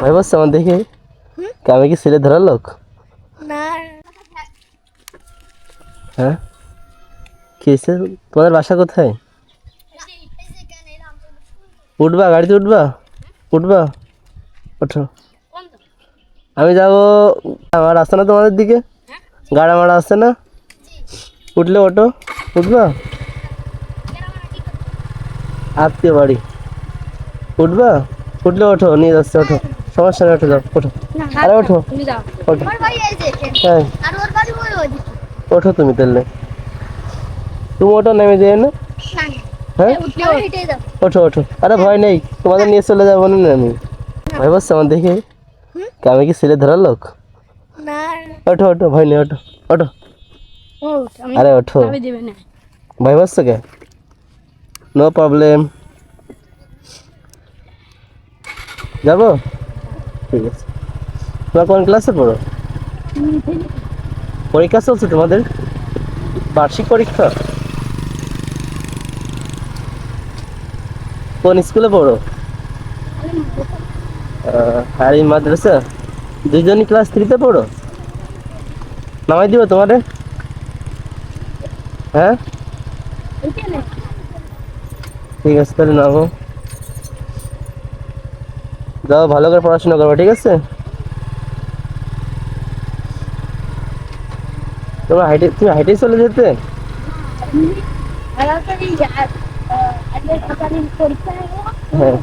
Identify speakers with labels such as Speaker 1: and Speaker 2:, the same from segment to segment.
Speaker 1: ভয় পাচ্ছে আমার দেখে আমি কি ছেলে ধরার লোক? হ্যাঁ? কি তোমাদের বাসা কোথায়? উঠবা গাড়িতে উঠবা? উঠবা? ওঠো। আমি যাব আমার আসছে না তোমাদের দিকে? গাড়ি আমার আসছে না? উঠলে ওঠো। উঠবা? আত্মীয় বাড়ি। উঠবা? উঠলে ওঠো নিয়ে যাচ্ছে ওঠো। সমস্যা নেই ওঠো যাও ওঠো। আরে ওঠো। ওঠো। হ্যাঁ ওঠো তুমি তাহলে। তুমি ওঠো নেমে যেয়ে না। হ্যাঁ? ওঠো ওঠো। আরে ভয় নেই তোমাদের নিয়ে চলে যাব না আমি। ভয় পাচ্ছে আমার দেখে কে আমি কি ছেলে ধরার লোক? ওঠো ওঠো ভয় নেই ওঠো। ওঠো। আরে ওঠো। ভয় পাচ্ছে কে? নো প্রবলেম যাব? ঠিক আছে। তোমার কোন ক্লাসে পড়ো? পরীক্ষা চলছে তোমাদের? বার্ষিক পরীক্ষা? কোন স্কুলে পড়ো? আর এই মাদ্রাসা? দুজনই ক্লাস থ্রিতে পড়ো? নামাই দিব তোমারে হ্যাঁ? ঠিক আছে, তাহলে নামো। যাও ভালো করে পড়াশোনা করব ঠিক আছে? তোমার হাইটে তুমি হাইটেই চলে যেতে?
Speaker 2: হয়ে।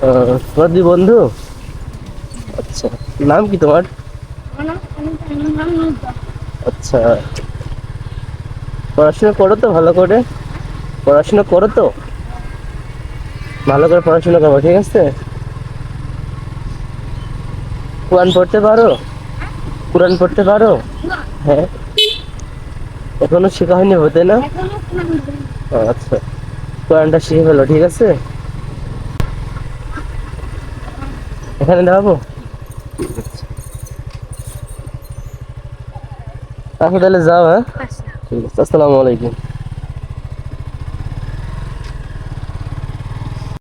Speaker 1: হ্যাঁ। তোমার দুই বন্ধু? আচ্ছা নাম কি তোমার। আচ্ছা। পড়াশোনা করো তো ভালো করে। পড়াশোনা করো তো। ভালো করে পড়াশোনা করব ঠিক আছে? কোরআন পড়তে পারো? কোরআন পড়তে পারো? হ্যাঁ। এখনও শেখা হয়নি হতে না? আচ্ছা। কোরআনটা শিখে ফেলো ঠিক আছে? এখানে দেখাবো আচ্ছা তাহলে যাও হ্যাঁ?
Speaker 2: আচ্ছা।
Speaker 1: ঠিক আছে আসসালামু আলাইকুম।